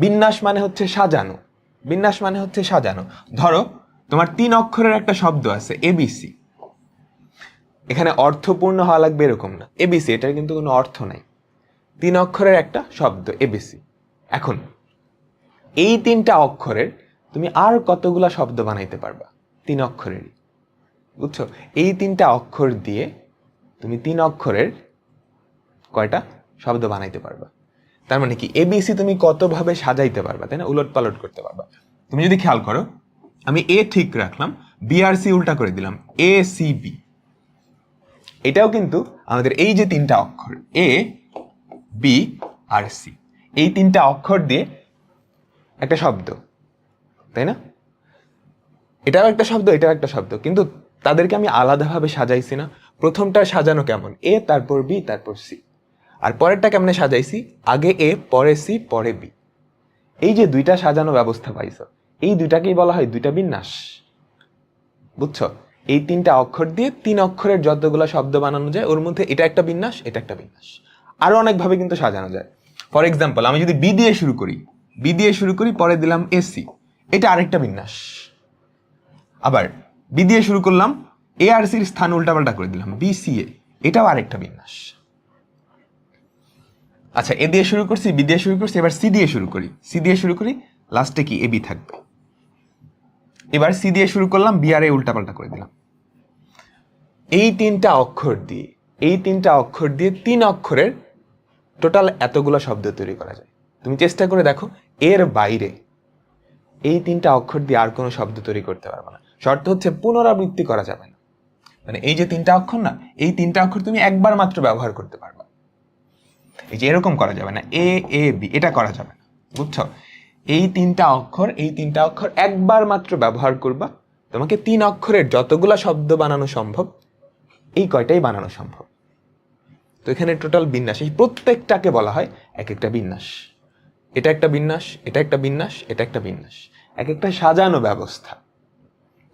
বিন্যাস মানে হচ্ছে সাজানো। বিন্যাস মানে হচ্ছে সাজানো। ধরো, তোমার তিন অক্ষরের একটা শব্দ আছে এবিসি এখানে অর্থপূর্ণ হওয়া লাগবে এরকম না। এবিসি এটার কিন্তু কোনো অর্থ নাই। তিন অক্ষরের একটা শব্দ এবিসি এখন, এই তিনটা অক্ষরের তুমি আর কতগুলা শব্দ বানাইতে পারবা? তিন অক্ষরেরই। বুঝছ? এই তিনটা অক্ষর দিয়ে তুমি তিন অক্ষরের কয়টা শব্দ বানাইতে পারবা? তার মানে কি? এবিসি তুমি কতভাবে সাজাইতে পারবা, তাই না? উলট পালট করতে পারবা। তুমি যদি খেয়াল করো, আমি এ ঠিক রাখলাম বিআরসি উল্টা করে দিলাম এ সি বি এটাও কিন্তু আমাদের এই যে তিনটা অক্ষর এ বি আর সি এই তিনটা অক্ষর দিয়ে একটা শব্দ, তাই না? এটাও একটা শব্দ, এটাও একটা শব্দ, কিন্তু তাদেরকে আমি আলাদাভাবে সাজাইছি না। প্রথমটা সাজানো কেমন? এ তারপর বি তারপর সি আর পরেরটা কেমনে সাজাইছি? আগে এ, পরে সি, পরে বি। এই যে দুইটা সাজানো ব্যবস্থা পাইছো, এই দুইটাকেই বলা হয় দুইটা বিন্যাস। বুঝছ? এই তিনটা অক্ষর দিয়ে তিন অক্ষরের যতগুলো শব্দ বানানো যায়, ওর মধ্যে এটা একটা বিন্যাস, এটা একটা বিন্যাস। আরও অনেকভাবে কিন্তু সাজানো যায়। ফর এক্সাম্পল, আমি যদি বি দিয়ে শুরু করি, বি দিয়ে শুরু করি, পরে দিলাম এসি এটা আরেকটা বিন্যাস। আবার বি দিয়ে শুরু করলাম, এ আর সির স্থান উল্টাপাল্টা করে দিলাম, বি, সি, এ। এটাও আরেকটা বিন্যাস। আচ্ছা এ দিয়ে শুরু করছি, বি দিয়ে শুরু করছি, এবার সি দিয়ে শুরু করি। সি দিয়ে শুরু করি, লাস্টে কি? এ, বি থাকবে। এবার সি দিয়ে শুরু করলাম, বি আর এ উল্টাপাল্টা করে দিলাম। এই তিনটা অক্ষর দিয়ে, এই তিনটা অক্ষর দিয়ে তিন অক্ষরের টোটাল এতগুলো শব্দ তৈরি করা যায়। তুমি চেষ্টা করে দেখো, এর বাইরে এই তিনটা অক্ষর দিয়ে আর কোনো শব্দ তৈরি করতে পারবে না। শর্ত হচ্ছে পুনরাবৃত্তি করা যাবে না। মানে এই যে তিনটা অক্ষর না, এই তিনটা অক্ষর তুমি একবার মাত্র ব্যবহার করতে পারবে। এই যে এরকম করা যাবে না এ এ বি এটা করা যাবে না, বুঝছ? এই তিনটা অক্ষর, এই তিনটা অক্ষর একবার মাত্র ব্যবহার করবা, তোমাকে তিন অক্ষরের যতগুলা শব্দ বানানো সম্ভব, এই কয়টাই বানানো সম্ভব। তো এখানে টোটাল বিন্যাস, এই প্রত্যেকটাকে বলা হয় এক একটা বিন্যাস। এটা একটা বিন্যাস, এটা একটা বিন্যাস, এটা একটা বিন্যাস, এক একটা সাজানো ব্যবস্থা।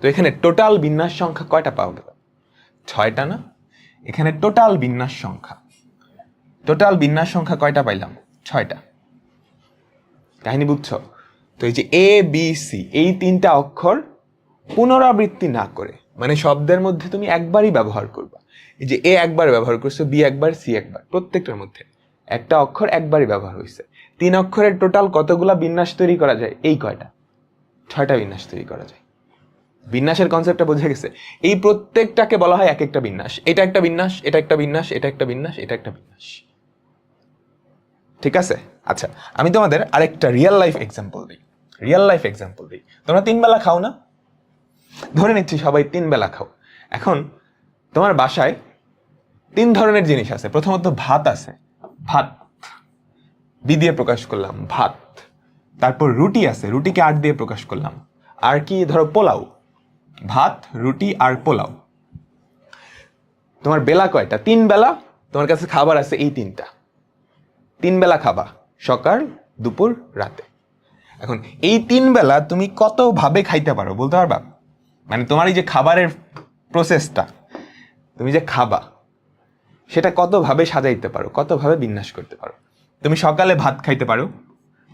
তো এখানে টোটাল বিন্যাস সংখ্যা কয়টা পাওয়া গেল? ছয়টা না? এখানে টোটাল বিন্যাস সংখ্যা। টোটাল বিন্যাস সংখ্যা কয়টা পাইলাম? ছয়টা। কাহিনী বুঝছ? তো এই যে এ বি সি এই তিনটা অক্ষর পুনরাবৃত্তি না করে মানে শব্দের মধ্যে তুমি একবারই ব্যবহার করবা। এই যে এ একবার ব্যবহার করছ বি একবার সি একবার, প্রত্যেকটার মধ্যে। একটা অক্ষর একবারই ব্যবহার হয়েছে তিন অক্ষরের টোটাল কতগুলা বিন্যাস তৈরি করা যায়? এই কয়টা? ছয়টা বিন্যাস তৈরি করা যায়। বিন্যাসের কনসেপ্টটা বোঝা গেছে। এই প্রত্যেকটাকে বলা হয় এক একটা বিন্যাস। এটা একটা বিন্যাস, এটা একটা বিন্যাস, এটা একটা বিন্যাস, এটা একটা বিন্যাস। ঠিক আছে? আচ্ছা আমি তোমাদের আরেকটা রিয়েল লাইফ এক্সাম্পল দিই। রিয়েল লাইফ এক্সাম্পল দিই। তোমরা তিন বেলা খাও না? ধরে নিচ্ছি সবাই তিন বেলা খাও। এখন তোমার বাসায় তিন ধরনের জিনিস আছে। প্রথমত ভাত আছে। ভাত। বি দিয়ে প্রকাশ করলাম, ভাত। তারপর রুটি আছে। রুটিকে আট দিয়ে প্রকাশ করলাম। আর কি, ধরো পোলাও। ভাত, রুটি আর পোলাও। তোমার বেলা কয়টা? তিন বেলা তোমার কাছে খাবার আছে এই তিনটা। তিন বেলা খাবা, সকাল, দুপুর, রাতে। এখন এই তিন বেলা তুমি কতভাবে খাইতে পারো বলতে পারবা? মানে তোমার এই যে খাবারের প্রসেসটা তুমি যে খাবা, সেটা কতভাবে সাজাইতে পারো, কতভাবে বিন্যাস করতে পারো? তুমি সকালে ভাত খাইতে পারো।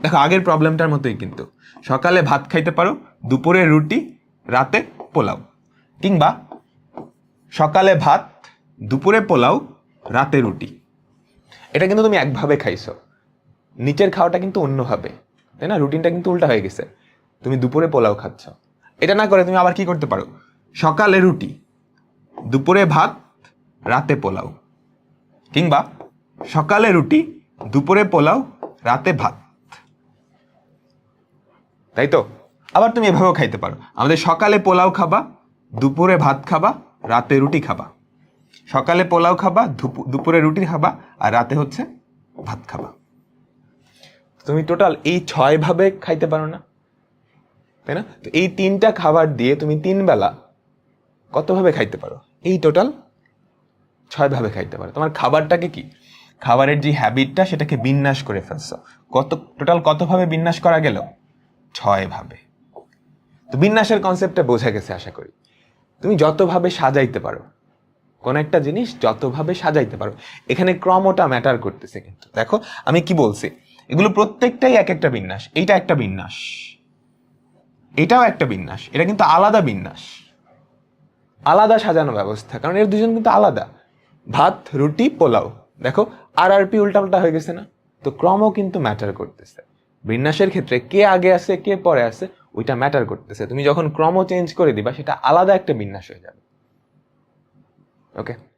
দেখো, আগের প্রবলেমটার মতোই কিন্তু। সকালে ভাত খাইতে পারো, দুপুরে রুটি, রাতে পোলাও। কিংবা সকালে ভাত, দুপুরে পোলাও, রাতে রুটি। এটা কিন্তু তুমি একভাবে খাইছো। নিচের খাওয়াটা কিন্তু অন্যভাবে, তাই না? রুটিনটা কিন্তু উল্টা হয়ে গেছে। তুমি দুপুরে পোলাও খাচ্ছ। এটা না করে তুমি আবার কি করতে পারো? সকালে রুটি, দুপুরে ভাত, রাতে পোলাও, কিংবা সকালে রুটি, দুপুরে পোলাও, রাতে ভাত। তাই তো? আবার তুমি এভাবেও খাইতে পারো। আমাদের সকালে পোলাও খাবা, দুপুরে ভাত খাবা, রাতে রুটি খাবা। সকালে পোলাও খাবা দুপুরে রুটি খাবা, আর রাতে হচ্ছে ভাত খাবা। তুমি টোটাল এই ছয় ভাবে খাইতে পারো না, তাই না? তো এই তিনটা খাবার দিয়ে তুমি তিন বেলা কতভাবে খাইতে পারো? এই টোটাল ছয় ভাবে খাইতে পারো। তোমার খাবারটাকে কি? খাবারের যে হ্যাবিটটা সেটাকে বিন্যাস করে ফেলছো। কত টোটাল কতভাবে বিন্যাস করা গেল? ছয় ভাবে। তো বিন্যাসের কনসেপ্টটা বোঝা গেছে, আশা করি। তুমি যতভাবে সাজাইতে পারো কোন একটা জিনিস যতভাবে সাজাইতে পারো। এখানে ক্রমটা ম্যাটার করতেছে কিন্তু। দেখো, আমি কি বলছি? এগুলো প্রত্যেকটাই এক একটা বিন্যাস। এইটা একটা বিন্যাস। এটাও একটা বিন্যাস। এটা কিন্তু আলাদা বিন্যাস। আলাদা সাজানো ব্যবস্থা। কারণ এর দুজন কিন্তু আলাদা। ভাত, রুটি, পোলাও। দেখো আর আর পি উল্টাপাল্টা হয়ে গেছে না? তো ক্রমও কিন্তু ম্যাটার করতেছে। বিন্যাসের ক্ষেত্রে কে আগে আছে, কে পরে আছে, ওইটা ম্যাটার করতেছে। তুমি যখন ক্রম চেঞ্জ করে দিবা, সেটা আলাদা একটা বিন্যাস হয়ে যাবে। okay.